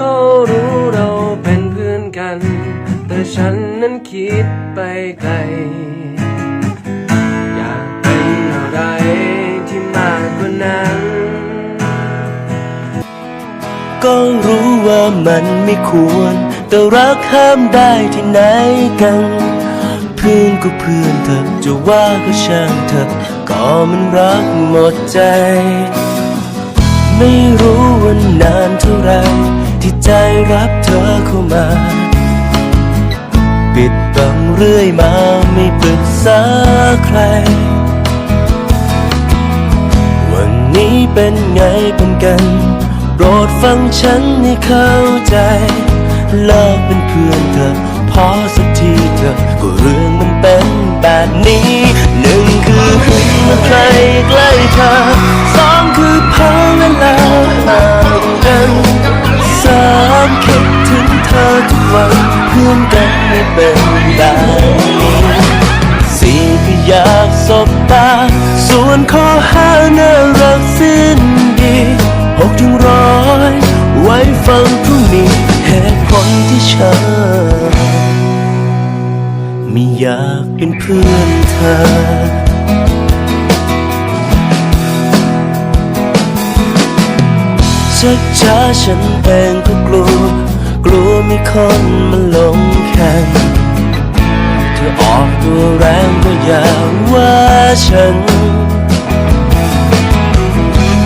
ก็รู้เราเป็นเพื่อนกัน แต่ฉันนั้นคิดไปไกล อยากเป็นอะไรที่มากกว่านั้น ก็รู้ว่ามันไม่ควร แต่รักห้ามได้ที่ไหนกัน เพื่อนก็เพื่อนเถอจะว่าก็ช่างเถอก็มันรักหมดใจ ไม่รู้ ว่านานเท่าไรที่ใจรับเธอเข้ามา ปิดบังเรื่อยมาไม่ปรึกษาใคร วันนี้เป็นไงเป็นกัน โปรดฟังฉันให้เข้าใจเลิกเป็นเพื่อนเถอพอสักทีเถอะก็เรื่องมันเป็นแบบนี้หนึ่งคือหึงเมื่อใครใกล้เธอสองคือ ไม่เป็นแบบนี้สี่อยากสบตา ส่วนข้อห้าน่ารักสิ้นดีหกถึงร้อยไว้ฟังพรุ่งนี้เหตุผลที่ฉันไม่อยากเป็นเพื่อนเธอชักช้าฉันเองก็กลัว กลัวมีคนมาลงแข่งเธอออกตัวแรงก็อย่าว่าฉัน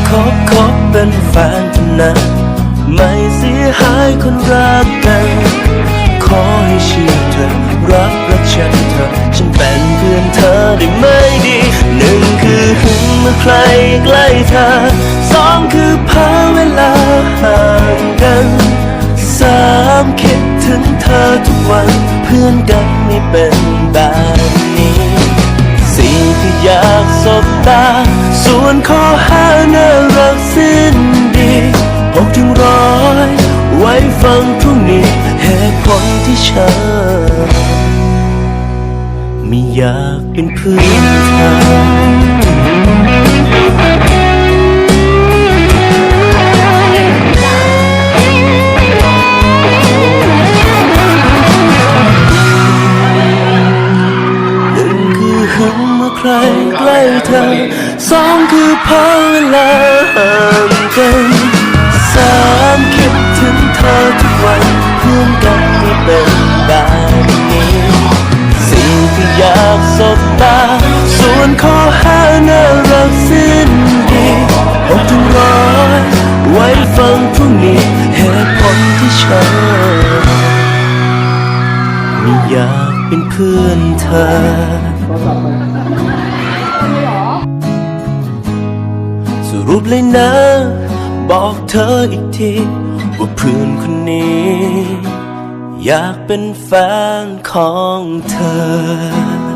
คบคบเป็นแฟนเท่านั้นไม่เสียหายคนรักกัน ขอให้เชื่อเธอรักรักฉันเธอ ฉันเป็นเพื่อนเธอได้ไหมดี หนึ่งคือหึงเมื่อใครใกล้เธอ อทุกวันเพื่อนกันไม่เป็นแบบนี้สี่คืออยากสบตา ส่วนข้อห้าน่ารักสิ้นดีหกถึงร้อยไว้ฟังพรุ่งนี้เหตุผลที่ฉันไม่อยากเป็นเพื่อนเธอ เธอสองคือพอเวลาห่างกันสามคิดถึงเธอทุกวันเพื่อนกันไม่เป็นแบบนี้สี่คืออยากสบตา ส่วนข้อห้าน่ารักสิ้นดีหกถึงร้อยไว้ฟังพรุ่งนี้เหตุผลที่ฉันไม่อยากเป็นเพื่อนเธอ รูปเลยนะ บอกเธออีกที ว่าเพื่อนคนนี้ อยากเป็นแฟนของเธอ